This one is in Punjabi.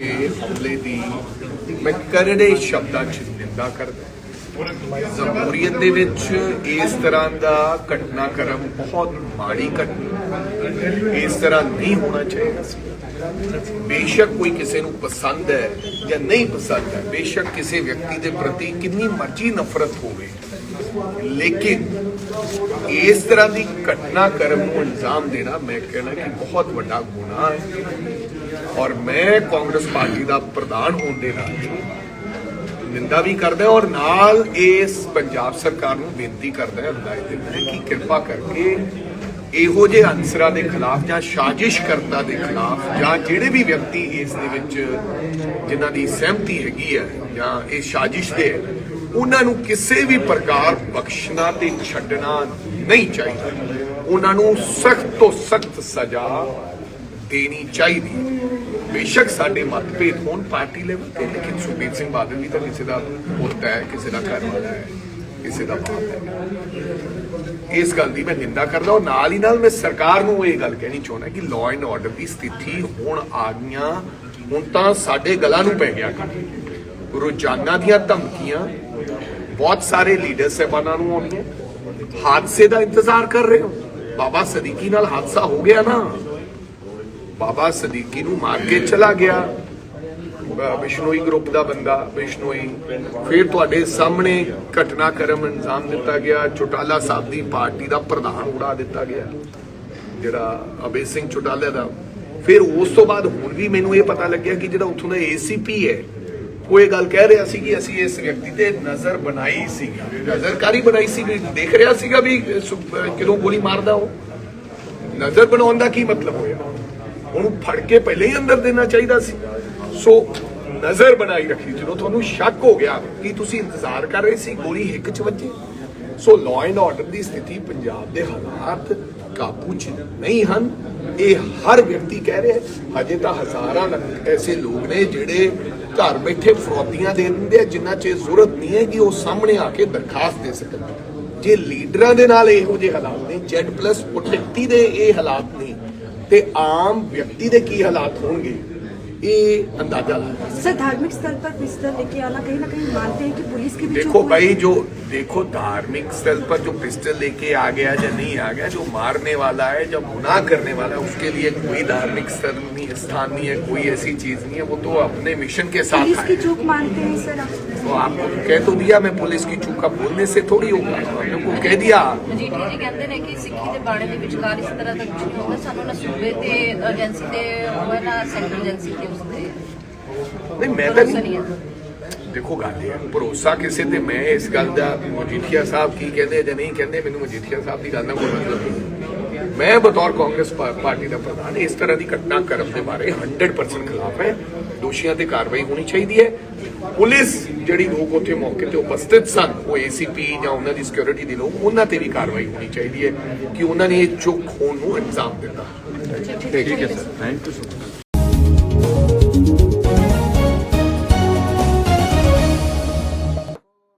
ਤੇ ਹਮਲੇ ਦੀ ਮੈਂ ਕਰੜੇ ਸ਼ਬਦਾਂ 'ਚ ਨਿੰਦਾ ਕਰਦਾ ਜਮਹੂਰੀਅਤ ਦੇ ਵਿੱਚ ਇਸ ਤਰ੍ਹਾਂ ਦਾ ਘਟਨਾਕ੍ਰਮ ਬਹੁਤ ਮਾੜੀ ਘਟਨਾ। ਇਸ ਤਰ੍ਹਾਂ ਨਹੀਂ ਹੋਣਾ ਚਾਹੀਦਾ ਸੀ। ਬੇਸ਼ੱਕ ਕੋਈ ਕਿਸੇ ਨੂੰ ਪਸੰਦ ਹੈ ਜਾਂ ਨਹੀਂ ਪਸੰਦ ਹੈ, ਬੇਸ਼ੱਕ ਕਿਸੇ ਵਿਅਕਤੀ ਦੇ ਪ੍ਰਤੀ ਕਿੰਨੀ ਮਰਜ਼ੀ ਨਫ਼ਰਤ ਹੋਵੇ। ਲੇਕਿਨ ਇਸ ਤਰ੍ਹਾਂ ਦੀ ਘਟਨਾ ਕਰਮ ਨੂੰ ਅੰਜਾਮ ਦੇਣਾ ਮੈਂ ਕਹਿਣਾ ਕਿ ਬਹੁਤ ਵੱਡਾ ਗੁਨਾਹ ਹੈ। ਔਰ ਮੈਂ ਕਾਂਗਰਸ ਪਾਰਟੀ ਦਾ ਪ੍ਰਧਾਨ ਹੋਣ ਦੇ ਨਾਤੇ ਨਿੰਦਾ ਵੀ ਕਰਦਾ ਔਰ ਨਾਲ ਇਸ ਪੰਜਾਬ ਸਰਕਾਰ ਨੂੰ ਬੇਨਤੀ ਕਰਦਾ ਹੈ ਹਦਾਇਤ ਦਿੰਦਾ ਹੈ ਕਿ ਕਿਰਪਾ ਕਰਕੇ ਇਹੋ ਜਿਹੇ ਅਨਸਰਾਂ ਦੇ ਖਿਲਾਫ ਜਾਂ ਸਾਜ਼ਿਸ਼ਕਰਤਾ ਦੇ ਖਿਲਾਫ ਜਾਂ ਜਿਹੜੇ ਵੀ ਵਿਅਕਤੀ ਇਸ ਦੇ ਵਿੱਚ ਜਿਨ੍ਹਾਂ ਦੀ ਸਹਿਮਤੀ ਹੈਗੀ ਹੈ ਜਾਂ ਇਹ ਸਾਜ਼ਿਸ਼ ਦੇ ਹੈ, ਉਹਨਾਂ ਨੂੰ ਕਿਸੇ ਵੀ ਪ੍ਰਕਾਰ ਬਖਸ਼ਣਾ ਤੇ ਛੱਡਣਾ ਨਹੀਂ ਚਾਹੀਦਾ। ਉਹਨਾਂ ਨੂੰ ਸਖਤ ਤੋਂ ਸਖਤ ਸਜ਼ਾ ਦੇਣੀ ਚਾਹੀਦੀ ਹੈ। ਬੇਸ਼ੱਕ ਸਾਡੇ ਮਤਭੇਦ ਹੋਣ ਪਾਰਟੀ ਲੈਵਲ ਤੇ, ਲੇਕਿਨ ਸੁਖਬੀਰ ਸਿੰਘ ਬਾਦਲ ਵੀ ਤਾਂ ਕਿਸੇ ਦਾ ਪੁੱਤ ਹੈ, ਕਿਸੇ ਦਾ ਘਰ ਵਾਲਾ ਹੈ, ਕਿਸੇ ਦਾ ਬਾਪ ਹੈ। ਇਸ ਗੱਲ ਦੀ ਮੈਂ ਨਿੰਦਾ ਕਰਦਾ ਔਰ ਨਾਲ ਹੀ ਨਾਲ ਮੈਂ ਸਰਕਾਰ ਨੂੰ ਇਹ ਗੱਲ ਕਹਿਣੀ ਚਾਹੁੰਦਾ ਕਿ ਲਾਅ ਐਂਡ ਆਰਡਰ ਦੀ ਸਥਿਤੀ ਹੁਣ ਆ ਗਈਆਂ, ਹੁਣ ਤਾਂ ਸਾਡੇ ਗਲਾਂ ਨੂੰ ਪੈ ਗਿਆ ਰੋਜ਼ਾਨਾ ਦੀਆਂ ਧਮਕੀਆਂ, ਬਹੁਤ ਸਾਰੇ ਲੀਡਰ ਸਾਹਿਬਾਨਾਂ ਨੂੰ ਆਉਂਦੀਆਂ। ਹਾਦਸੇ ਦਾ ਇੰਤਜ਼ਾਰ ਕਰ ਰਹੇ ਹੋ। ਬਾਬਾ ਸਦੀਕੀ ਨਾਲ ਹਾਦਸਾ ਹੋ ਗਿਆ ਨਾ। ਬਾਬਾ ਸਦੀਕੀ ਨੂੰ ਮਾਰ ਕੇ ਚਲਾ ਗਿਆ। ਅਹ ਗਰੁੱਪ ਦਾ ਬੰਦਾ, ਬਿਸ਼ਨੋਈ। ਫਿਰ ਤੁਹਾਡੇ ਸਾਹਮਣੇ ਘਟਨਾਕ੍ਰਮ ਅੰਜਾਮ ਦਿੱਤਾ ਗਿਆ। ਚੋਟਾਲਾ ਸਾਹਿਬ ਦੀ ਪਾਰਟੀ ਦਾ ਪ੍ਰਧਾਨ ਉਡਾ ਦਿੱਤਾ ਗਿਆ। ਜਿਹੜਾ ਅਬੇ ਸਿੰਘ ਚੋਟਾਲਾ ਦਾ। ਫਿਰ ਉਸ ਤੋਂ ਬਾਅਦ ਹੁਣ ਵੀ ਮੈਨੂੰ ਇਹ ਪਤਾ ਲੱਗਿਆ ਕਿ ਜਿਹੜਾ ਉੱਥੋਂ ਦਾ ਏਸੀਪੀ ਹੈ, ਉਹ ਇਹ ਗੱਲ ਕਹਿ ਰਿਹਾ ਸੀ ਕਿ ਅਸੀਂ ਇਸ ਵਿਅਕਤੀ ਤੇ ਨਜ਼ਰ ਬਣਾਈ ਸੀ ਨਜ਼ਰਕਾਰੀ ਬਣਾਈ ਸੀ ਦੇਖ ਰਿਹਾ ਸੀਗਾ ਵੀ, ਸੁ- ਕਿਦੋਂ ਗੋਲੀ ਮਾਰਦਾ ਉਹ। ਨਜ਼ਰ ਬਣਾਉਣ ਦਾ ਕੀ ਮਤਲਬ ਹੋਇਆ? ਉਹਨੂੰ ਫੜ ਕੇ ਪਹਿਲੇ ਹੀ ਅੰਦਰ ਦੇਣਾ ਚਾਹੀਦਾ ਸੀ। ਸੋ ਨਜ਼ਰ ਬਣਾਈ ਰੱਖੀ ਜਦੋਂ ਤੁਹਾਨੂੰ ਸ਼ੱਕ ਹੋ ਗਿਆ ਕਿ ਤੁਸੀਂ ਇੰਤਜ਼ਾਰ ਕਰ ਰਹੇ ਸੀ ਗੋਲੀ ਹਿੱਕ ਚ ਵੱਜੇ। ਸੋ ਲਾਅ ਐਂਡ ਆਰਡਰ ਦੀ ਸਥਿਤੀ ਪੰਜਾਬ ਦੇ ਹਾਲਾਤ ਕਾਬੂ ਚ ਨਹੀਂ ਹਨ। ਇਹ ਹਰ ਵਿਅਕਤੀ ਕਹਿ ਰਿਹਾ ਹਜੇ ਤਾਂ ਹਜ਼ਾਰਾਂ ਐਸੇ ਲੋਕ ਨੇ ਜਿਹੜੇ ਘਰ ਬੈਠੇ ਫਰੋਤੀਆਂ ਦੇ ਦਿੰਦੇ ਆ, ਜਿੰਨਾ ਚ ਜ਼ਰੂਰਤ ਨਹੀਂ ਹੈ ਕਿ ਉਹ ਸਾਹਮਣੇ ਆ ਕੇ ਦਰਖਾਸਤ ਦੇ ਸਕਣ। ਜੇ ਲੀਡਰਾਂ ਦੇ ਨਾਲ ਇਹੋ ਜਿਹੇ ਹਾਲਾਤ ਨੇ ਜੈਡ ਪਲੱਸ ਪ੍ਰੋਟੈਕਟੀ ਦੇ ਇਹ ਹਾਲਾਤ ਨਹੀਂ ਤੇ ਆਮ ਵਿਅਕਤੀ ਦੇ ਕੀ ਹਾਲਾਤ ਹੋਣਗੇ ਇਹ ਅੰਦਾਜ਼ਾ ਲਾਇਆ सर धार्मिक स्थल पर पिस्टल लेके आना कहीं ना कहीं मानते हैं कि पुलिस की भी देखो चूक भाई जो देखो धार्मिक स्थल पर जो पिस्टल लेके आ गया या नहीं आ गया जो मारने वाला है जो गुनाह करने वाला है उसके लिए कोई धार्मिक स्थल नहीं स्थान नहीं है कोई ऐसी चीज नहीं है वो तो अपने मिशन के साथ पुलिस आए की चूक मानते हैं सर आप तो आपको तो कह तो दिया मैं पुलिस की चूक का बोलने से थोड़ी होगा हमने को कह दिया ਮਜੀਠੀਆ ਜੀ ਕਹਿੰਦੇ ਨੇ ਕਿ ਸਿੱਖੀ ਦੇ ਬਾਣੇ ਦੇ ਵਿਚਕਾਰ ਇਸ ਤਰ੍ਹਾਂ ਦਾ ਕੁਝ ਨਹੀਂ ਹੋਗਾ ਸਾਨੂੰ ਨਾ ਸੂਬੇ ਤੇ ਏਜੰਸੀ ਤੇ ਹੋਵੇ ਨਾ ਸੈਂਟਰਲ ਏਜੰਸੀ ਤੇ ਉਸ ਤੇ ਨਹੀਂ ਮੈਂ ਤਾਂ ਭਰੋਸਾ ਨਹੀਂ ਨਹੀਂ ਹੈ ਦੇਖੋ ਗੱਲ ਇਹ ਹੈ ਭਰੋਸਾ ਕਿਸੇ ਤੇ ਮੈਂ ਇਸ ਗੱਲ ਦਾ ਮਜੀਠੀਆ ਸਾਹਿਬ ਕੀ ਕਹਿੰਦੇ ਜਾਂ ਨਹੀਂ ਕਹਿੰਦੇ, ਮੈਨੂੰ ਮਜੀਠੀਆ ਸਾਹਿਬ ਦੀ ਗੱਲ ਦਾ ਕੋਈ ਮਤਲਬ ਨਹੀਂ। ਮੈਂ ਬਤੌਰ ਕਾਂਗਰਸ ਪਾ- ਪਾਰਟੀ ਦਾ ਪ੍ਰਧਾਨ, ਇਸ ਤਰ੍ਹਾਂ ਦੀ ਘਟਨਾ ਕਰਨ ਦੇ ਬਾਰੇ 100% ਖਿਲਾਫ ਹੈ। ਦੋਸ਼ੀਆਂ ਤੇ ਕਾਰਵਾਈ ਹੋਣੀ ਚਾਹੀਦੀ ਹੈ। ਪੁਲਿਸ ਜਿਹੜੀ ਲੋਕ ਉੱਥੇ ਮੌਕੇ ਤੇ ਉਪਸਥਿਤ ਸਨ, ਉਹ ਏਸੀਪੀ ਜਾਂ ਉਹਨਾਂ ਦੀ ਸਿਕਿਉਰਿਟੀ ਦੇ ਲੋਕ, ਉਹਨਾਂ ਤੇ ਵੀ ਕਾਰਵਾਈ ਹੋਣੀ ਚਾਹੀਦੀ ਹੈ ਕਿ ਉਹਨਾਂ ਨੇ ਇਹ ਚੁੱਕ ਹੋਣ ਨੂੰ ਅੰਜਾਮ ਦਿੱਤਾ। ਠੀਕ ਹੈ sir thank you so much